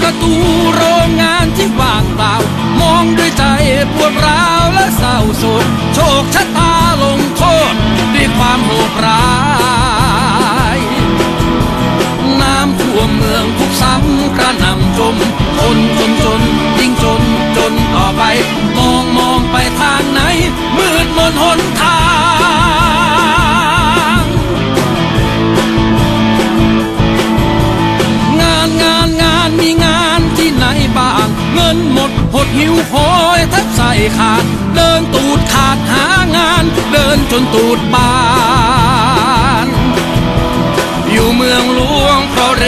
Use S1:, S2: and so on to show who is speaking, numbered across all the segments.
S1: ประตูโรงงานที่ว่างเปล่า มองด้วยใจปวดร้าวและเศร้าโศกโชคชะตา หิวโหยแทบใส่ขาด เดินตูดขาดหางาน เดินจนตูดบาน อยู่เมืองหลวงเพราะเร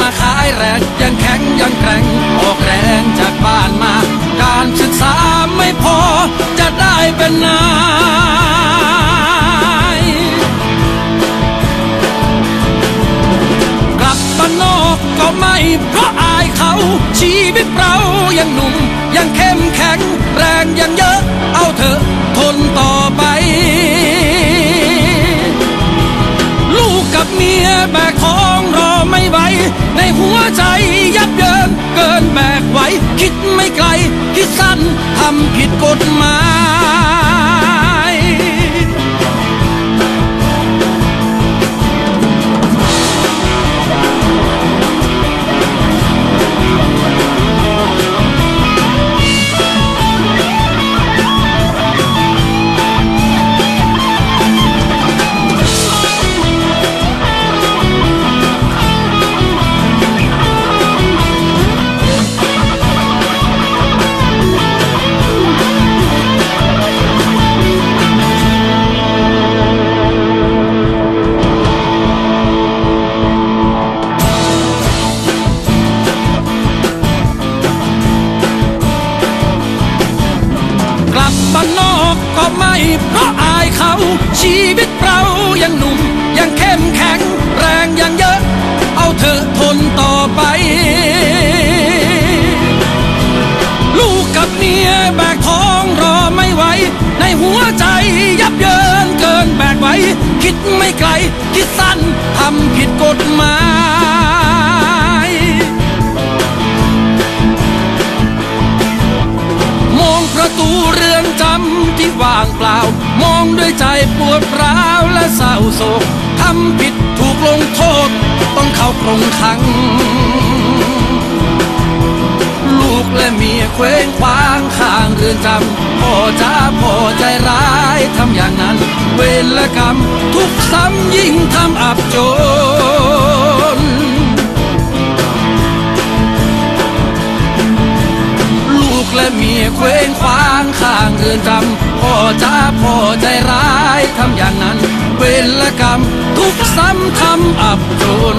S1: มาขายแรกยังแข็งยังแกร่งออกแรงจากบ้านมา การศึกษาไม่พอจะได้เป็นนายกลับบ้านนอกก็ไม่เพราะอายเขาชีวิตเรายังหนุ่ม ยังเข้มแข็ง แรงยังเยอะ เอาเถอะทนต่อไป ลูกกับเมียแบกท้องรอไม่ไหว ในหัวใจยับเยินเกินแบกไหว คิดไม่ไกล คิดสั้นทำผิดกฎหมาย นอกก็ไม่เพราะอายเขา ชีวิตเรายังหนุ่ม ยังเข้มแข็ง แรงยังเยอะ เอาเถอทนต่อไป ลูกกับเมียแบกท้องรอไม่ไหว ในหัวใจยับเยินเกินแบกไหวคิดไม่ไกล คิดสั้นทำผิดกฎหมายมองประตู จำที่ว่างเปล่า มองด้วยใจปวดร้าวและเศร้าโศกทำผิดถูกลงโทษ ต้องเข้ากรงขัง ลูกและเมียเคว้งคว้างข้างเรือนจำพ่อจ้าพ่อใจร้ายทำอย่างนั้น เวรและกรรมทุกซ้ำยิ่งทำอับจน เมียเคว้งคว้างข้างเรือนจำพ่อจ้าพ่อใจร้ายทำอย่างนั้น เวรและกรรมทุกซ้ำทำอับจน